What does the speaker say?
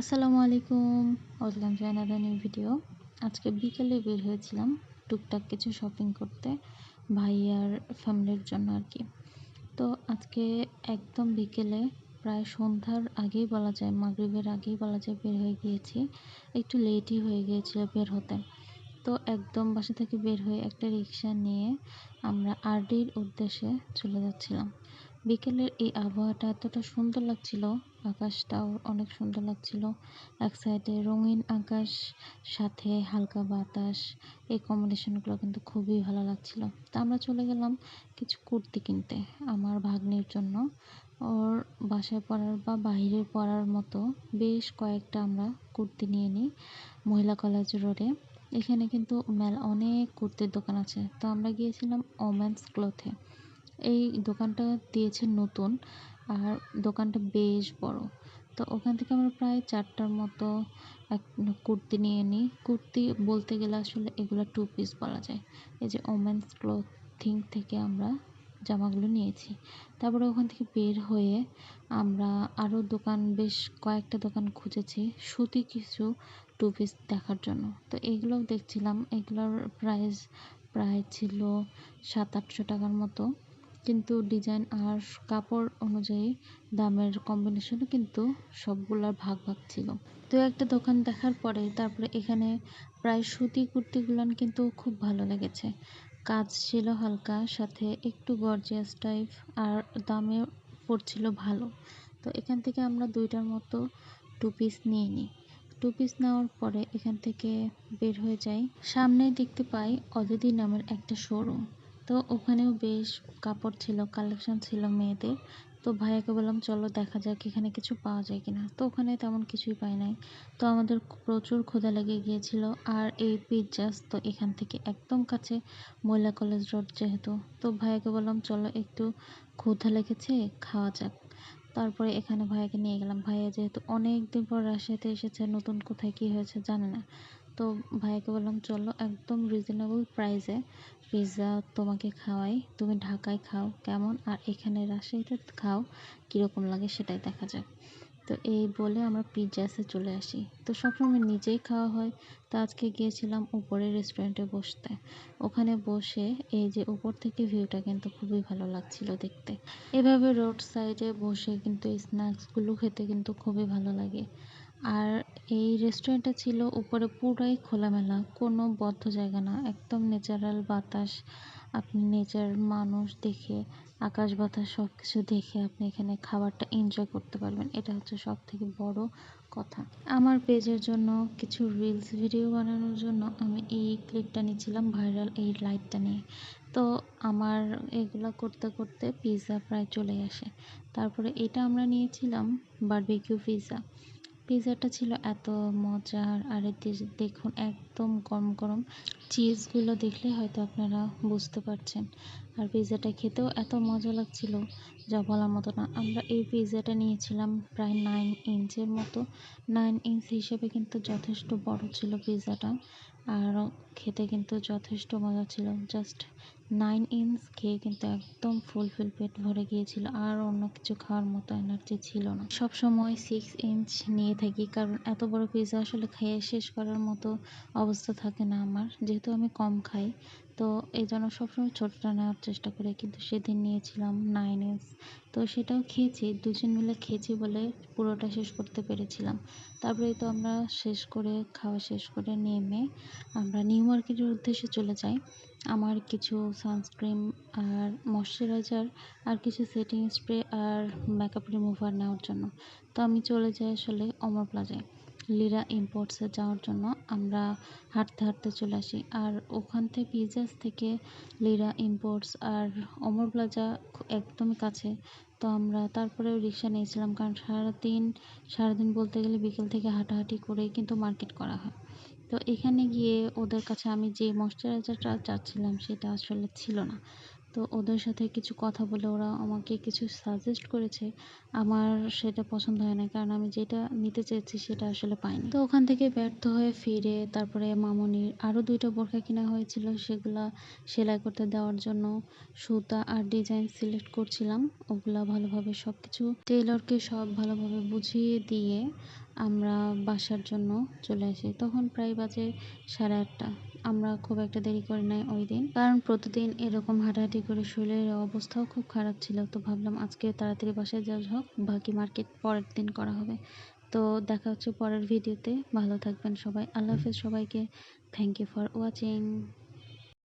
আসসালামু আলাইকুম। Welcome to another new video. আজকে বিকেলে বের হয়েছিলাম টুকটাক কিছু শপিং করতে ভাই আর ফ্যামিলির জন্য আর কি। তো আজকে একদম বিকেলে প্রায় সন্ধ্যার আগেই বলা যায়, মাগরিবের আগেই বলা যায় বের হয়ে গিয়েছি। একটু লেটই হয়ে গিয়েছিল বের হতে। তো একদম বাসা থেকে বের হয়ে একটা রিক্সা নিয়ে আমরা আরডির উদ্দেশ্যে চলে যাচ্ছিলাম। বিকেলের এই আবহাওয়াটা এতটা সুন্দর লাগছিল আকাশটাও অনেক সুন্দর লাগছিল। এক সাইডে রঙিন আকাশ, সাথে হালকা বাতাস। এই কম্বিনেশনগুলো কিন্তু খুবই ভালো লাগছিল। তা আমরা চলে গেলাম কিছু কুর্তি কিনতে আমার ভাগ্নির জন্য। ওর বাসায় পরার বা বাইরে পরার মতো বেশ কয়েকটা আমরা কুর্তি নিয়ে নিই মহিলা কলেজ রোডে এখানে কিন্তু মেলা অনেক কুর্তির দোকান আছে। তো আমরা গিয়েছিলাম ওমেন্স ক্লথে এই দোকানটা দিয়েছে নতুন। আর দোকানটা বেশ বড়। তো ওখান থেকে আমরা প্রায় চারটার মতো এক কুর্তি নিয়ে নিই। কুর্তি বলতে গেলে আসলে এগুলো টু পিস বলা যায়। এই যে ওমেন্স ক্লথিং থেকে আমরা জামাগুলো নিয়েছি। তারপরে ওখান থেকে বের হয়ে আমরা আরও দোকান, বেশ কয়েকটা দোকান খুঁজেছি সুতি কিছু টু পিস দেখার জন্য। তো এগুলোও দেখছিলাম। এগুলোর প্রাইস প্রায় ছিল সাত আটশো টাকার মতো। কিন্তু ডিজাইন আর কাপড় অনুযায়ী দামের কম্বিনেশনও কিন্তু সবগুলোর ভাগ ভাগ ছিল। তো একটা দোকান দেখার পরে তারপরে এখানে প্রায় সুতি কুর্তিগুলান কিন্তু খুব ভালো লেগেছে। কাজ ছিল হালকা, সাথে একটু গর্জিয়াস টাইপ আর দামে পড়ছিল ভালো। তো এখান থেকে আমরা দুইটার মতো টু পিস নিয়ে নিই। টু পিস নেওয়ার পরে এখান থেকে বের হয়ে যাই। সামনে দেখতে পাই অদিতি নামের একটা শোরুম তো ওখানেও বেশ কাপড় ছিল কালেকশন ছিল মেয়েদের। তো ভাইয়াকে বললাম, চলো দেখা যাক এখানে কিছু পাওয়া যায় কিনা। তো ওখানে তেমন কিছুই পাই নাই। তো আমাদের প্রচুর ক্ষুধা লেগে গিয়েছিল। আর এই পিৎজাস তো এখান থেকে একদম কাছে মহিলা কলেজ রোড যেহেতু। তো ভাইয়াকে বললাম, চলো একটু ক্ষুধা লেগেছে, খাওয়া যাক। তারপরে এখানে ভাইয়াকে নিয়ে গেলাম। ভাইয়া যেহেতু অনেক দিন পর রাশিয়াতে এসেছে, নতুন কোথায় কী হয়েছে জানে না। তো ভাইয়াকে বললাম, চলো, একদম রিজনেবল প্রাইসে পিৎজা তোমাকে খাওয়াই। তুমি ঢাকায় খাও, কেমন? আর এখানে রাজশাহীতে খাও, কীরকম লাগে সেটাই দেখা যাক। তো এই বলে আমরা পিৎজাসে চলে আসি। তো সবসময় নিজেই খাওয়া হয়। তো আজকে গিয়েছিলাম উপরে রেস্টুরেন্টে বসতে। ওখানে বসে এই যে উপর থেকে ভিউটা কিন্তু খুবই ভালো লাগছিল দেখতে। এভাবে রোড সাইডে বসে কিন্তু স্ন্যাক্সগুলো খেতে কিন্তু খুবই ভালো লাগে। আর এই রেস্টুরেন্টটা ছিল উপরে পুরাই খোলামেলা, কোনো বদ্ধ জায়গা না, একদম ন্যাচারাল বাতাস, আপনি নেচার মানুষ দেখে, আকাশ বাতাস সব কিছু দেখে আপনি এখানে খাবারটা এনজয় করতে পারবেন। এটা হচ্ছে সব থেকে বড় কথা। আমার পেজের জন্য কিছু রিলস ভিডিও বানানোর জন্য আমি এই ক্লিপটা নিয়েছিলাম ভাইরাল এই লাইটটা নিয়ে। তো আমার এগুলো করতে করতে পিৎজা প্রায় চলে আসে। তারপরে এটা আমরা নিয়েছিলাম বারবিকিউ পিৎজা পিৎজাটা ছিল এত মজার। আর দেখুন, একদম গরম গরম চিজগুলো দেখলে হয়তো আপনারা বুঝতে পারছেন। আর পিৎজাটা খেতেও এত মজা লাগছিল, যা বলার মতো না। আমরা এই পিৎজাটা নিয়েছিলাম প্রায় নাইন ইঞ্চের মতো। নাইন ইঞ্চ হিসেবে কিন্তু যথেষ্ট বড় ছিল পিৎজাটা আর খেতে কিন্তু যথেষ্ট মজা ছিল। জাস্ট নাইন ইঞ্চ খেয়ে কিন্তু একদম ফুলফিল পেট ভরে গিয়েছিল আর অন্য কিছু খাওয়ার মতো এনার্জি ছিল না। সব সময় সিক্স ইঞ্চ নিয়ে থাকি, কারণ এত বড় পিৎজা আসলে খেয়ে শেষ করার মতো অবস্থা থাকে না আমার। যেহেতু আমি কম খাই তো এই জন্য সবসময় ছোটোটা নেওয়ার চেষ্টা করি, কিন্তু সেদিন নিয়েছিলাম নাইন ইঞ্চ তো সেটাও খেয়েছি দুজন মিলে খেয়েছি বলে পুরোটা শেষ করতে পেরেছিলাম। তারপরে তো আমরা শেষ করে, খাওয়া শেষ করে নেমে আমরা নিউ মার্কেটের উদ্দেশ্যে চলে যাই। আমার কিছু সানস্ক্রিন আর ময়শ্চারাইজার আর কিছু সেটিং স্প্রে আর মেকআপ রিমুভার নেওয়ার জন্য। তো আমি চলে যাই আসলে অমর প্লাজায় লিরা ইম্পোর্টসে যাওয়ার জন্য আমরা হাঁটতে হাঁটতে চলে আসি। আর ওখান থেকে পিজাস থেকে লিরা ইম্পোর্টস আর অমর প্লাজা একদমই কাছে। তো আমরা তারপরে রিক্সা নিয়েছিলাম কারণ সারাদিন সারাদিন বলতে গেলে বিকেল থেকে হাঁটাহাঁটি করেই কিন্তু মার্কেট করা হয়। তো এখানে গিয়ে ওদের কাছে আমি যে ময়শ্চারাইজারটা চাচ্ছিলাম সেটা আসলে ছিল না। তো ওদের সাথে কিছু কথা বলে ওরা আমাকে কিছু সাজেস্ট করেছে। আমার সেটা পছন্দ হয় না কারণ আমি যেটা নিতে চেয়েছি সেটা আসলে পাইনি। তো ওখান থেকে ব্যর্থ হয়ে ফিরে তারপরে মামনির আরও দুইটা বোরখা কেনা হয়েছিল সেগুলা সেলাই করতে দেওয়ার জন্য। সুতা আর ডিজাইন সিলেক্ট করছিলাম, ওগুলা ভালোভাবে সব কিছু টেলরকে সব ভালোভাবে বুঝিয়ে দিয়ে আমরা বাসার জন্য চলে আসি। তখন প্রায় বাজে সাড়ে আটটা। আমরা খুব একটা দেরি করে নাই ওই দিন। কারণ প্রতিদিন এরকম হাঁটাহাঁটি করে শরীরের অবস্থাও খুব খারাপ ছিল। তো ভাবলাম আজকে তাড়াতাড়ি বাসায় যাওয়া হোক, বাকি মার্কেট পরের দিন করা হবে। তো দেখা হচ্ছে পরের ভিডিওতে। ভালো থাকবেন সবাই। আল্লাহ হাফেজ সবাইকে। Thank you for watching